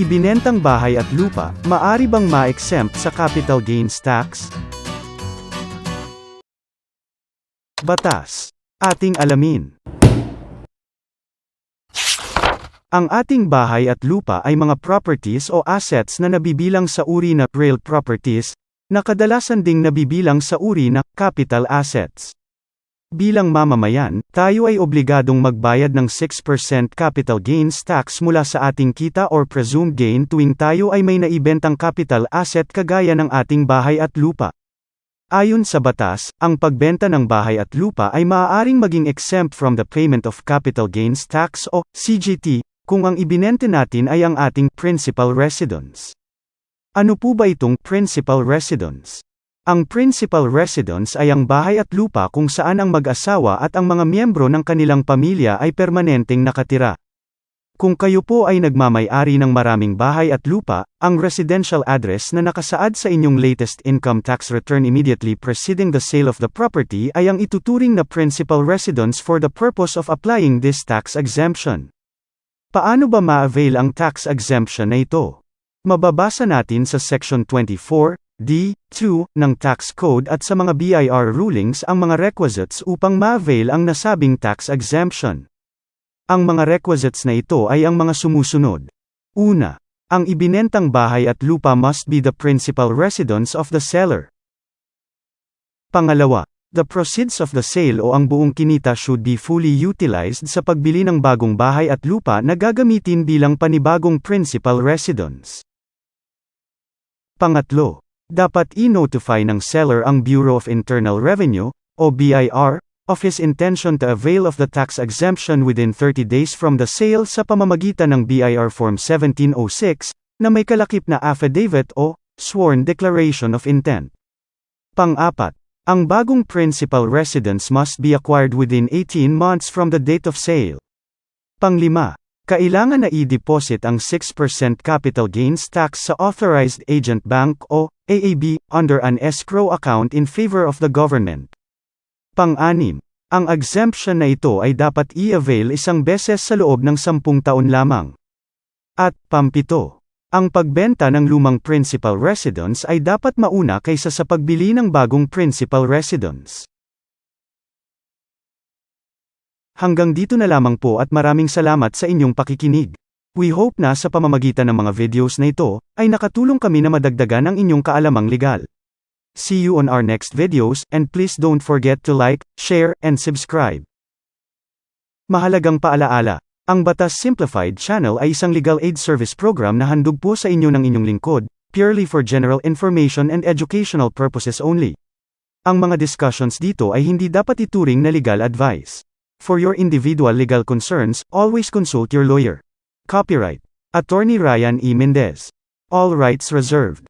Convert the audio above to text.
ibinentang bahay at lupa, maari bang ma-exempt sa capital gains tax? Batas. Ating alamin. Ang ating bahay at lupa ay mga properties o assets na nabibilang sa uri na real properties, na kadalasan ding nabibilang sa uri na capital assets. Bilang mamamayan, tayo ay obligadong magbayad ng 6% capital gains tax mula sa ating kita or presumed gain tuwing tayo ay may naibentang capital asset kagaya ng ating bahay at lupa. Ayon sa batas, ang pagbenta ng bahay at lupa ay maaaring maging exempt from the payment of capital gains tax o CGT kung ang ibinente natin ay ang ating principal residence. Ano po ba itong principal residence? Ang principal residence ay ang bahay at lupa kung saan ang mag-asawa at ang mga miyembro ng kanilang pamilya ay permanenteng nakatira. Kung kayo po ay nagmamay-ari ng maraming bahay at lupa, ang residential address na nakasaad sa inyong latest income tax return immediately preceding the sale of the property ay ang ituturing na principal residence for the purpose of applying this tax exemption. Paano ba ma-avail ang tax exemption na ito? Mababasa natin sa Section 24, D2, ng Tax Code at sa mga BIR rulings ang mga requisites upang ma-avail ang nasabing tax exemption. Ang mga requisites na ito ay ang mga sumusunod. Una, ang ibinentang bahay at lupa must be the principal residence of the seller. Pangalawa, The proceeds of the sale o ang buong kinita should be fully utilized sa pagbili ng bagong bahay at lupa na gagamitin bilang panibagong principal residence. Pangatlo, dapat i-notify ng seller ang Bureau of Internal Revenue, o BIR, of his intention to avail of the tax exemption within 30 days from the sale sa pamamagitan ng BIR Form 1706, na may kalakip na affidavit o sworn declaration of intent. Pang-apat, ang bagong principal residence must be acquired within 18 months from the date of sale. Panglima, kailangan na i-deposit ang 6% capital gains tax sa authorized agent bank o AAB under an escrow account in favor of the government. Pang-anim, ang exemption na ito ay dapat i-avail isang beses sa loob ng 10 taon lamang. At pampito, ang pagbenta ng lumang principal residence ay dapat mauna kaysa sa pagbili ng bagong principal residence. Hanggang dito na lamang po at maraming salamat sa inyong pakikinig. We hope na sa pamamagitan ng mga videos na ito, ay nakatulong kami na madagdagan ang inyong kaalamang legal. See you on our next videos, and please don't forget to like, share, and subscribe. Mahalagang paalaala, ang Batas Simplified Channel ay isang legal aid service program na handog po sa inyo ng inyong lingkod, purely for general information and educational purposes only. Ang mga discussions dito ay hindi dapat ituring na legal advice. For your individual legal concerns, always consult your lawyer. Copyright Attorney Ryan E. Mendez. All rights reserved.